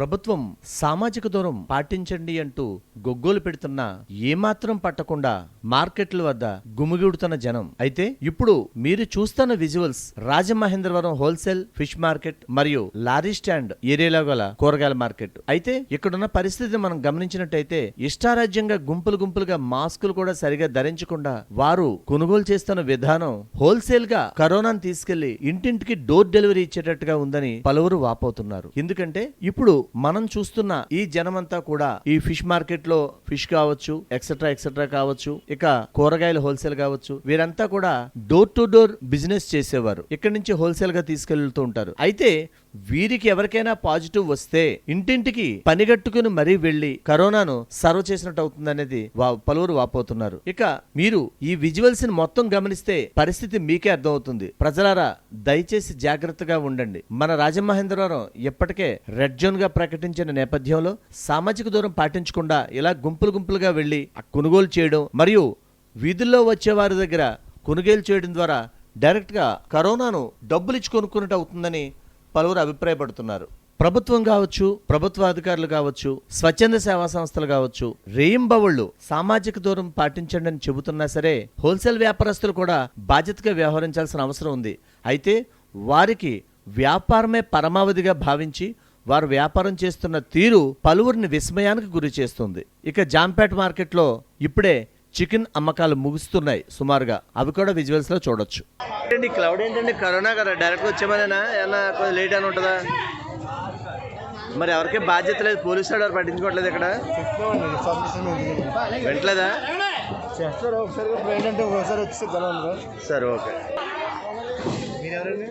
ప్రభుత్వం సామాజిక దూరం పాటించండి అంటూ గొగ్గోలు పెడుతున్నా ఏమాత్రం పట్టకుండా మార్కెట్ల వద్ద గుమిగూడుతున్న జనం. అయితే ఇప్పుడు మీరు చూస్తున్న visuals Rajamahendravaram wholesale fish market మరియు లారీ స్టాండ్ ఏరియాలో గల కూరగాయల మార్కెట్. అయితే ఇక్కడున్న పరిస్థితిని మనం గమనించినట్టయితే ఇష్టారాజ్యంగా గుంపులు గుంపులుగా మాస్కులు కూడా సరిగా ధరించకుండా వారు కొనుగోలు చేస్తున్న విధానం హోల్సేల్గా కరోనాను తీసుకెళ్ళి ఇంటింటికి డోర్ డెలివరీ ఇచ్చేటట్టుగా ఉందని పలువురు వాపోతున్నారు. ఎందుకంటే ఇప్పుడు మనం చూస్తున్న ఈ జనమంతా కూడా ఈ ఫిష్ మార్కెట్లో ఫిష్ కావచ్చు ఎక్సెట్రా ఎక్సెట్రా కావచ్చు ఇక కూరగాయలు హోల్సేల్ కావచ్చు వీరంతా కూడా డోర్ టు డోర్ బిజినెస్ చేసేవారు. ఇక్కడి నుంచి హోల్సేల్గా తీసుకెళ్తూ ఉంటారు. అయితే వీరికి ఎవరికైనా పాజిటివ్ వస్తే ఇంటింటికి పనిగట్టుకుని మరీ వెళ్ళి కరోనాను సర్వ్ చేసినట్టు అవుతుందనేది వా- పలువురు వాపోతున్నారు. ఇక మీరు ఈ విజువల్స్ని మొత్తం గమనిస్తే పరిస్థితి మీకే అర్థమవుతుంది. ప్రజలారా దయచేసి జాగ్రత్తగా ఉండండి. మన రాజమహేంద్రవరం ఇప్పటికే రెడ్ జోన్గా ప్రకటించిన నేపథ్యంలో సామాజిక దూరం పాటించకుండా ఇలా గుంపులు గుంపులుగా వెళ్ళి కొనుగోలు చేయడం మరియు వీధుల్లో వచ్చే వారి దగ్గర కొనుగోలు చేయడం ద్వారా డైరెక్ట్గా కరోనాను డబ్బులు ఇచ్చి కొనుక్కున్నట్టు అవుతుందని పలువురు అభిప్రాయపడుతున్నారు. ప్రభుత్వం కావచ్చు ప్రభుత్వ అధికారులు కావచ్చు స్వచ్ఛంద సేవా సంస్థలు కావచ్చు రేయింబవళ్ళు సామాజిక దూరం పాటించండి అని చెబుతున్నా సరే హోల్సేల్ వ్యాపారస్తులు కూడా బాధ్యతగా వ్యవహరించాల్సిన అవసరం ఉంది. అయితే వారికి వ్యాపారమే పరమావధిగా భావించి వారు వ్యాపారం చేస్తున్న తీరు పలువురిని విస్మయానికి గురి చేస్తుంది. ఇక జాంపేట మార్కెట్లో ఇప్పుడే చికెన్ అమ్మకాలు ముగుస్తున్నాయి సుమారుగా. అవి కూడా విజువల్స్లో చూడొచ్చు. ఏంటండి క్లౌడ్ ఏంటండి? కరోనా కదా డైరెక్ట్ వచ్చేమనేనా? ఏమన్నా కొంచెం లేట్ అని ఉంటుందా? మరి ఎవరికీ బాధ్యత లేదు పోలీసు వాడు ఎవరు పట్టించుకోవట్లేదు ఇక్కడ. వెంటలేదా? చేస్తారు ఒకసారి ఒకసారి వచ్చి సరే ఓకే. మీరు ఎవరండి